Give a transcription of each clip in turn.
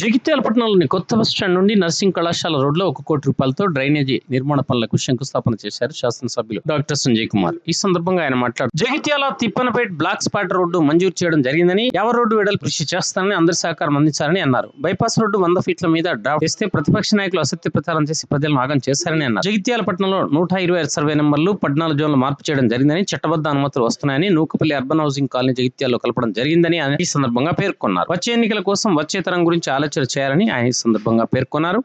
జగిత్యాల పట్టణంలోని కొత్త bus stand నుండి నర్సింగ్ కళాశాల రోడ్లో ఒక కోటి రూపాయలతో డ్రైనేజీ నిర్మాణ పనులకు శంకుస్థాపన చేశారు శాసనసభ్యులు డాక్టర్ సంజయ్ కుమార్. ఈ సందర్భంగా ఆయన మాట్లాడు Jagtial Tippanpet black spot road మంజూరు చేయడం జరిగిందని ఎవరి రోడ్డు వెడల్పు కృషి చేస్తానని అందరి సహకారం అందించారని అన్నారు. బైపాస్ రోడ్డు వంద ఫీట్ల మీద డ్రాఫ్ట్ చేస్తే ప్రతిపక్ష నాయకులు అసత్య ప్రచారం చేసి ప్రజలను ఆగం చేశారని అన్నారు. జగిత్యాల పట్టణంలో నూట ఇరవై ఐదు సర్వే నెంబర్లు పద్నాలుగు జోన్లు మార్పు చేయడం జరిగిందని చట్టబద్ధ అనుమతులు వస్తున్నాయని నూకపల్లి అర్బన్ హౌసింగ్ కాలనీ జగిత్యాల్లో కలపడం జరిగిందని ఈ సందర్భంగా పేర్కొన్నారు. వచ్చే ఎన్నికల కోసం వచ్చే తరం గురించి ఆలోచన చేయాలని ఆయన ఈ సందర్భంగా పేర్కొన్నారు.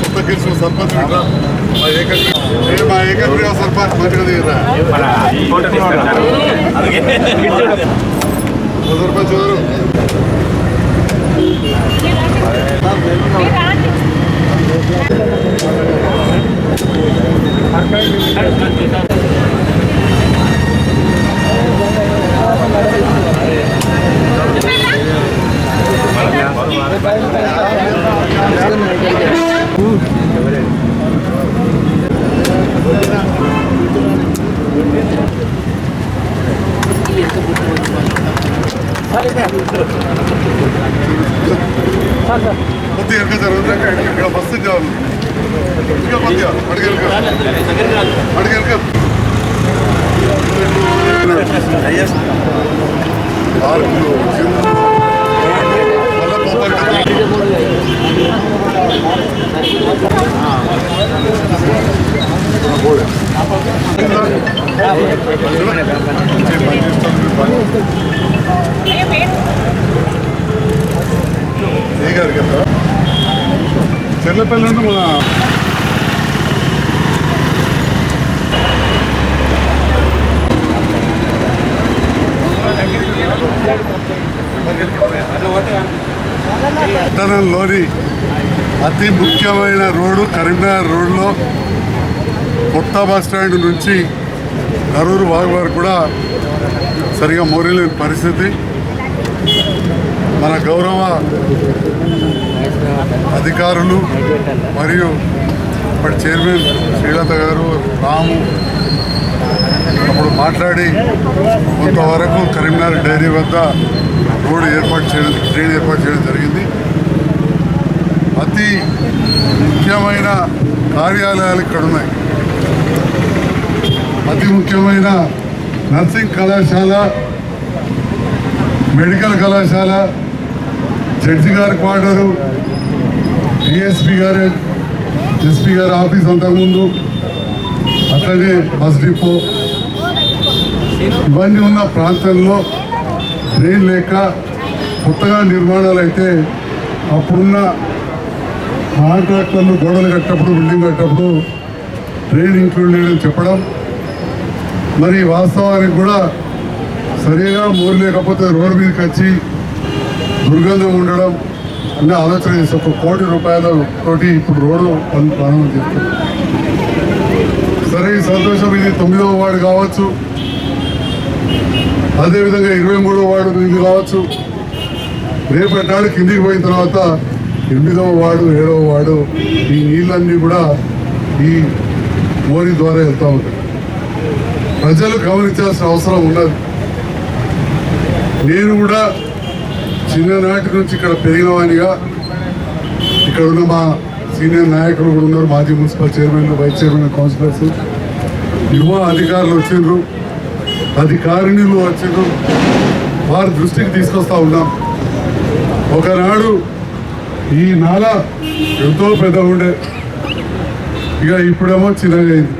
కొత్త సర్పంచ్ 가까이 가까이 가까이 ఇంకా కొద్దిగా అడిగెనక పార్కులు చెల్లపల్లి అంటే మన పట్టణంలోని అతి ముఖ్యమైన రోడ్డు కరీంనగర్ రోడ్లో కొత్త బస్ స్టాండ్ నుంచి కరూరు వాగు వరకు కూడా సరిగా మోరలేని పరిస్థితి. మన గౌరవ అధికారులు మరియు ఇప్పటి చైర్మన్ శ్రీలత గారు రాము అప్పుడు మాట్లాడి కొంతవరకు కరీంనగర్ డైరీ వద్ద రోడ్డు ఏర్పాటు చేయడం ట్రైన్ ఏర్పాటు చేయడం జరిగింది. అతి ముఖ్యమైన కార్యాలయాలు ఇక్కడ ఉన్నాయి అతి ముఖ్యమైన నర్సింగ్ కళాశాల మెడికల్ కళాశాల జడ్జి గారి క్వార్టరు డిఎస్పీ గారు ఎస్పీ గారి ఆఫీస్ అంతకుముందు అట్లనే బస్ డిపో. ఇవన్నీ ఉన్న ప్రాంతంలో ట్రైన్ లేక కొత్తగా నిర్మాణాలు అయితే అప్పుడున్న కాంట్రాక్టర్లు గోడలు కట్టప్పుడు బిల్డింగ్ కట్టప్పుడు ట్రేడ్ ఇంక్లూడ్ లేదని చెప్పడం. మరి వాస్తవానికి కూడా సరిగా మోరు లేకపోతే రోడ్డు మీదకి వచ్చి దుర్గంధం ఉండడం అనే ఆలోచన చేసి ఒక కోటి రూపాయల తోటి ఇప్పుడు రోడ్డు ప్రారంభం చేస్తారు సరే ఈ సంతోషం ఇది తొమ్మిదవ వార్డు కావచ్చు. అదేవిధంగా ఇరవై మూడవ వార్డు ఇది కావచ్చు. రేపటి నాడు కిందికి పోయిన తర్వాత ఎనిమిదవ వాడు ఏడవ వాడు ఈ నీళ్ళన్నీ కూడా ఈ మోరీ ద్వారా వెళ్తూ ఉంటాయి. ప్రజలు గమనించాల్సిన అవసరం ఉన్నది. నేను కూడా చిన్ననాటి నుంచి ఇక్కడ పెరిగినవానిగా ఇక్కడ ఉన్న మా సీనియర్ నాయకులు కూడా ఉన్నారు మాజీ municipal chairman vice chairman councillors. యువ అధికారులు వచ్చిండ్రు అధికారిణులు వచ్చిండ్రు. వారి దృష్టికి తీసుకొస్తా ఉన్నాం. ఒకనాడు ఈ నాల ఎంతో పెద్ద ఉండే. ఇక ఇప్పుడేమో చిన్నగా అయింది.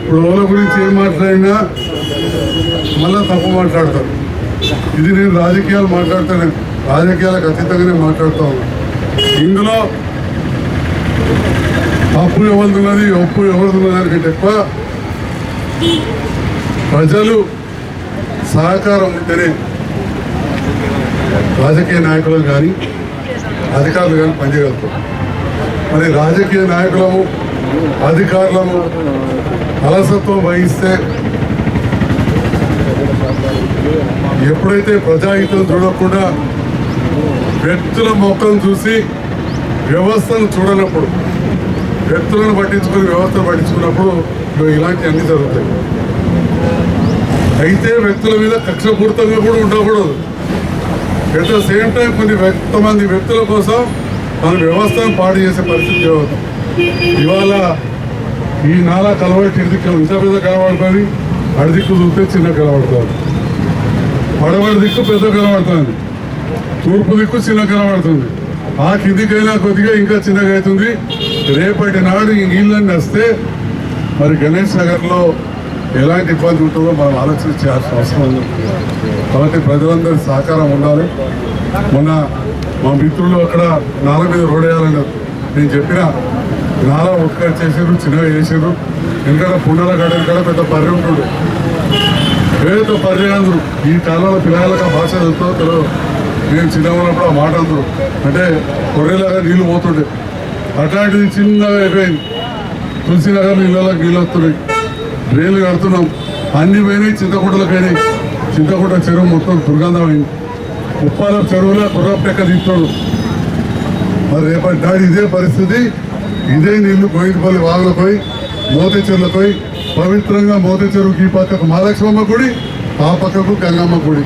ఇప్పుడు వాళ్ళ గురించి ఏం మాట్లాడినా మళ్ళీ తప్పు మాట్లాడతారు. ఇది నేను రాజకీయాలు మాట్లాడుతాను రాజకీయాలకు అతీతంగానే మాట్లాడుతూ ఉన్నాను ఇందులో తప్పు ఎవరిదున్నది ఒప్పు ఎవరిదున్నది దానికంటే ఎక్కువ ప్రజలు సహకారం ఉంటేనే రాజకీయ నాయకులు కానీ అధికారులు కానీ పనిచేయగలుగుతాం. మరి రాజకీయ నాయకులము అధికారులము అలసత్వం వహిస్తే ఎప్పుడైతే ప్రజాహితం చూడకుండా వ్యక్తుల మొక్కను చూసి వ్యవస్థను చూడనప్పుడు వ్యక్తులను పట్టించుకుని వ్యవస్థను పట్టించుకున్నప్పుడు ఇగో ఇలాంటి అన్ని జరుగుతాయి. అయితే వ్యక్తుల మీద కక్షపూరితంగా కూడా ఉండకూడదు. ఎట్ ద సేమ్ టైం కొన్ని వ్యక్త మంది వ్యక్తుల కోసం మన వ్యవస్థను పాడు చేసే పరిస్థితి అవుతుంది ఇవాళ ఈ నాలా కలవటి ఇదికి ఇంత పెద్ద కనబడుతుంది అడి దిక్కు చూస్తే చిన్న కనబడుతుంది పడమటి దిక్కు పెద్ద కనబడుతుంది తూర్పు దిక్కు చిన్న కనబడుతుంది ఆ కిందికైనా కొద్దిగా ఇంకా చిన్నగా అవుతుంది. రేపటి నాడు ఈ నీళ్ళని వస్తే మరి గణేష్ నగర్లో ఎలాంటి ఇబ్బంది ఉంటుందో మనం ఆలోచించాల్సిన అవసరం ఉంది. కాబట్టి ప్రజలందరి సహకారం ఉండాలి. మొన్న మా మిత్రులు అక్కడ నాల మీద రోడ్ వేయాలన్నారు నేను చెప్పిన నాల ఒక్క చేసారు చిన్నగా చేసారు ఎందుకంటే పుండల గడ్డ కూడా పెద్ద పర్రె పేద పేరుతో పర్యాలు ఈ కాలంలో పిల్లలకు ఆ భాష చదువుతో తెలియదు నేను చిన్న ఉన్నప్పుడు ఆ మాట అందరు. అంటే కొర్రెలాగా నీళ్ళు పోతుండే. అట్లాంటిది చిన్నగా అయిపోయింది. తులసి నగర్ నీళ్ళు వస్తున్నాయి. డ్రైన్లు కడుతున్నాం. అన్ని పోయినాయి చింతకుంటలకు అయినాయి చింతకుంట చెరువు మొత్తం దుర్గంధమైంది ఉప్పాల చెరువులో కుర్రపెక్క తీస్తున్నాడు మరి రేపటి నాడు ఇదే పరిస్థితి. ఇదే నీళ్ళు గోయిందపల్లి వాగులకు పోయి మోతే చెరువులకు పోయి పవిత్రంగా మోతే చెరువుకి ఈ పక్కకు మహాలక్ష్మమ్మ గుడి ఆ పక్కకు గంగమ్మ గుడి.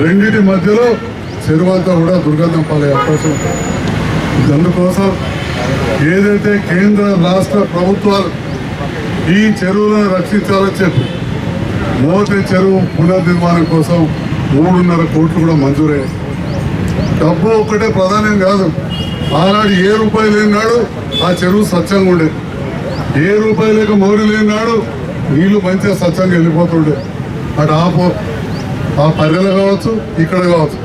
రెండింటి మధ్యలో చెరువు అంతా కూడా దుర్గంధం పాలే అవకాశం అందుకోసం ఏదైతే కేంద్ర రాష్ట్ర ప్రభుత్వాలు ఈ చెరువులను రక్షించాలని చెప్పి మోతే చెరువు పునర్నిర్మాణం కోసం మూడున్నర కోట్లు కూడా మంజూరే. డబ్బు ఒక్కటే ప్రధానం కాదు. ఆనాడు ఏ రూపాయి లేనినాడు ఆ చెరువు స్వచ్ఛంగా ఉండే. ఏ రూపాయి లేక మోరు లేనినాడు నీళ్ళు మంచిగా స్వచ్ఛంగా వెళ్ళిపోతుండే. అటు ఆపో. ఆ పర్రెలు కావచ్చు ఇక్కడ కావచ్చు.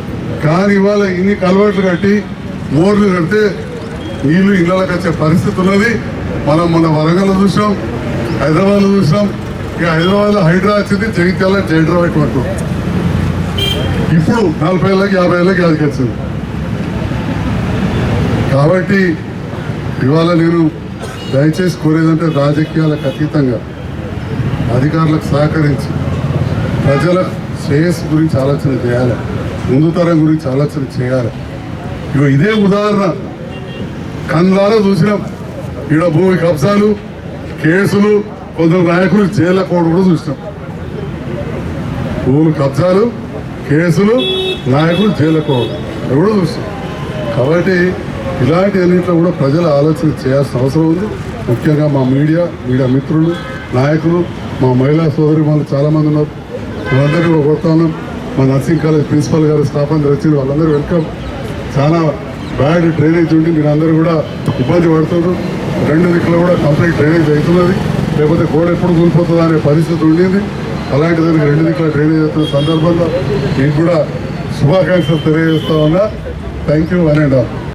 కానీ ఇవాళ ఇన్ని కలవట్లు కట్టి మోర్లు కడితే నీళ్ళు ఇళ్ళకి వచ్చే పరిస్థితి ఉన్నది. మనం మన వరంగల్ చూసాం హైదరాబాద్లో చూసాం ఇక హైదరాబాద్లో హైడ్రా వచ్చింది జగిత్యాల జైడ్రా వరకు. ఇప్పుడు నలభై ఏళ్ళకి యాభై ఏళ్ళకి అది వచ్చింది కాబట్టి ఇవాళ నేను దయచేసి కోరేదంటే రాజకీయాలకు అతీతంగా అధికారులకు సహకరించి ప్రజల శ్రేయస్సు గురించి ఆలోచన చేయాలి ముందు తరం గురించి ఆలోచన చేయాలి. ఇగో ఇదే ఉదాహరణ. కళ్ళారా చూసినాం. ఈడ భూమి కబ్జాలు కేసులు కొందరు నాయకులు జైల్లో పోవడం కూడా చూసినాం. భూమి కబ్జాలు కేసులు నాయకులు జైల్లో పోవడం. అవి కూడా చూస్తాం కాబట్టి ఇలాంటి అన్నింటిలో కూడా ప్రజలు ఆలోచన చేయాల్సిన అవసరం ఉంది. ముఖ్యంగా మా మీడియా మీడియా మిత్రులు నాయకులు మా మహిళా సోదరి వాళ్ళు చాలామంది ఉన్నారు. వాళ్ళందరికీ కూడా కొడతా మా నర్సింగ్ కాలేజ్ ప్రిన్సిపల్ గారు స్టాఫ్ అందరు వచ్చింది వాళ్ళందరూ వెల్కమ్. చాలా బ్యాడ్ డ్రైనేజ్ ఉండి మీరు అందరూ కూడా ఇబ్బంది పడుతున్నారు. రెండు దిక్కులు కూడా కంప్లీట్ డ్రైనేజ్ అవుతున్నది. లేకపోతే గోడ ఎప్పుడు కూలిపోతుందా అనే పరిస్థితి ఉండింది. అలాంటి దానికి రెండు దిక్కుల డ్రైనేజ్ అవుతున్న సందర్భంలో మీకు కూడా శుభాకాంక్షలు తెలియజేస్తా ఉన్నా. Thank you one and of